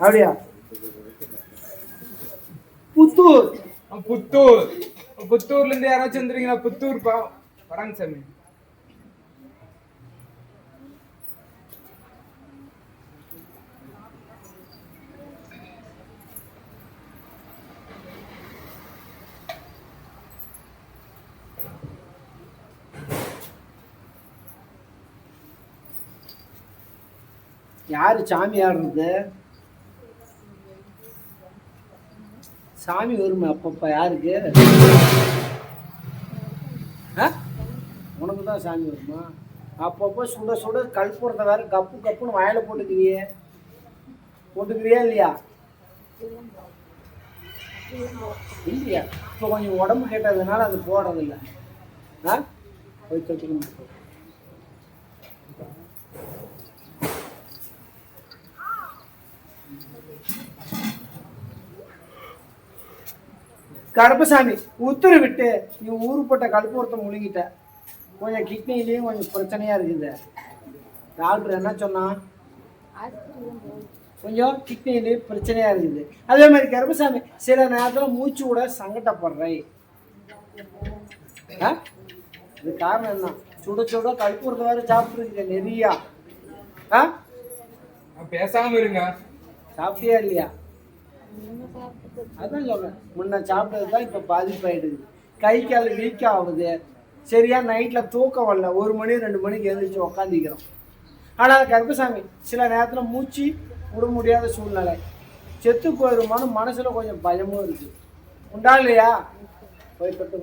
அப்படியா? புத்தூர். புத்தூர். புத்தூர்ல இருந்து யாராச்சும் வந்துருக்கீங்களா? புத்தூர் வராங்க சாமி யாரு சாமி ஆடுறது? சாமி வருமே அப்பப்ப யாருக்கு? ஆ? உனக்கு தான் சாமி வருமா அப்பப்போ சுட சுட கற்பூரத்தை வேற கப்பு கப்புன்னு வயலை போட்டுக்கிறியே. போட்டுக்கிறியா இல்லையா? இல்லையா? இப்போ கொஞ்சம் உடம்பு கேட்டதுனால அது போடுறதில்ல. ஆ? போய் தொட்டுக்கணும் கருப்பசாமி உத்தரவிட்டு நீ ஊருப்பட்ட கற்பூரத்தை முழுங்கிட்ட கொஞ்சம் கிட்னிலையும் கொஞ்சம் பிரச்சனையா இருக்குது டாக்டர் என்ன சொன்னான் கொஞ்சம் கிட்னிலையும் பிரச்சனையா இருக்குது. அதே மாதிரி கருப்பசாமி சில நேரத்தில் மூச்சு விட சங்கடப்படுறேன். ஆ? இது காரணம் என்ன? சுட சுட கற்பூரத்தை வேற சாப்பிட்டுருக்கீங்க நிறையா. ஆ? பேசாம இருங்க. சாப்பிட்டியா இல்லையா? அதான் சொல்றேன். முன்ன சாப்பிட்டது தான் இப்போ பாதிப்பாயிடுது. கை கால் வீக் ஆகுது. சரியா நைட்டில் தூக்கம் வரல. ஒரு மணி ரெண்டு மணிக்கு எழுந்திரிச்சு உக்காந்துக்கிறோம் ஆனால் கருப்பசாமி சில நேரத்தில் மூச்சு விட முடியாத சூழ்நிலை. செத்து போயிருமான்னு மனசில் கொஞ்சம் பயமும் இருக்குது உண்டா இல்லையா? போய் தொட்டு